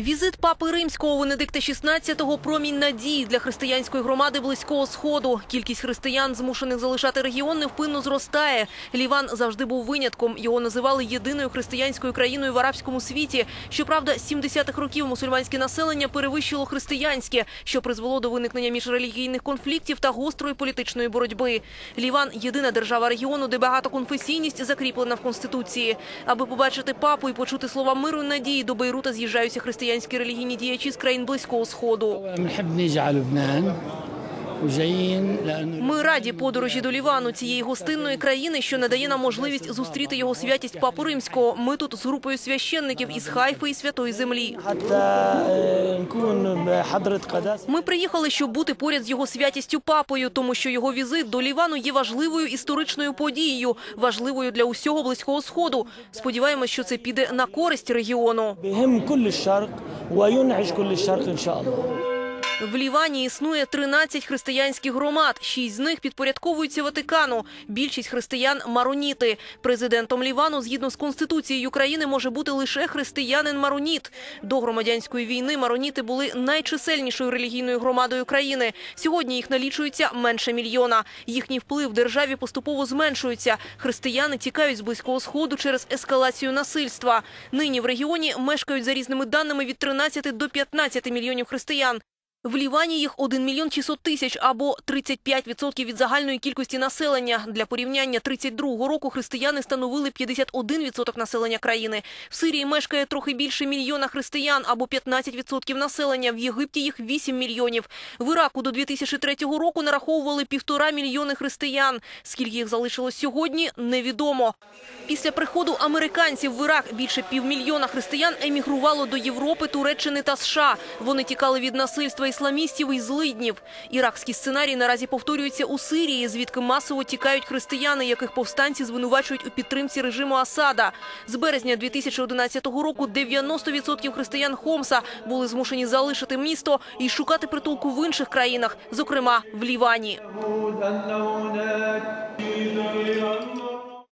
Візит папи римського Венедикта XVI – промінь надії для християнської громади близького сходу. Кількість християн, змушених залишати регіон, невпинно зростає. Ліван завжди був винятком. Його називали єдиною християнською країною в арабському світі. Щоправда, з 70-х років мусульманське населення перевищило християнське, що призвело до виникнення міжрелігійних конфліктів та гострої політичної боротьби. Ліван – єдина держава регіону, де багатоконфесійність закріплена в конституції. Аби побачити папу і почути слова миру і надії, до Бейрута з'їжджаються християнські релігійні діячі з країн близького сходу. Ми раді подорожі до Лівану цієї гостинної країни, що надає нам можливість зустріти його святість Папу Римського. Ми тут з групою священників із Хайфи і Святої Землі. Ми приїхали, щоб бути поряд з його святістю папою, тому що його візит до Лівану є важливою історичною подією, важливою для усього близького сходу. Сподіваємось, що це піде на користь регіону. В Лівані існує 13 християнських громад. Шість з них підпорядковуються Ватикану. Більшість християн мароніти. Президентом Лівану, згідно з конституцією країни, може бути лише християнин Мароніт. До громадянської війни мароніти були найчисельнішою релігійною громадою країни. Сьогодні їх налічується менше мільйона. Їхній вплив в державі поступово зменшується. Християни тікають з близького сходу через ескалацію насильства. Нині в регіоні мешкають за різними даними від 13 до 15 мільйонів християн. В Лівані їх 1 мільйон 600 тисяч або 35% від загальної кількості населення. Для порівняння 32-го року християни становили 51% населення країни. В Сирії мешкає трохи більше мільйона християн або 15% населення. В Єгипті їх 8 мільйонів. В Іраку до 2003 року нараховували півтора мільйони християн. Скільки їх залишилось сьогодні, невідомо. Після приходу американців в Ірак більше півмільйона християн емігрувало до Європи, Туреччини та США. Вони тікали від насильства ісламістів і злиднів. Іракський сценарій наразі повторюється у Сирії, звідки масово тікають християни, яких повстанці звинувачують у підтримці режиму Асада. З березня 2011 року 90% християн Хомса були змушені залишити місто і шукати притулку в інших країнах, зокрема в Лівані.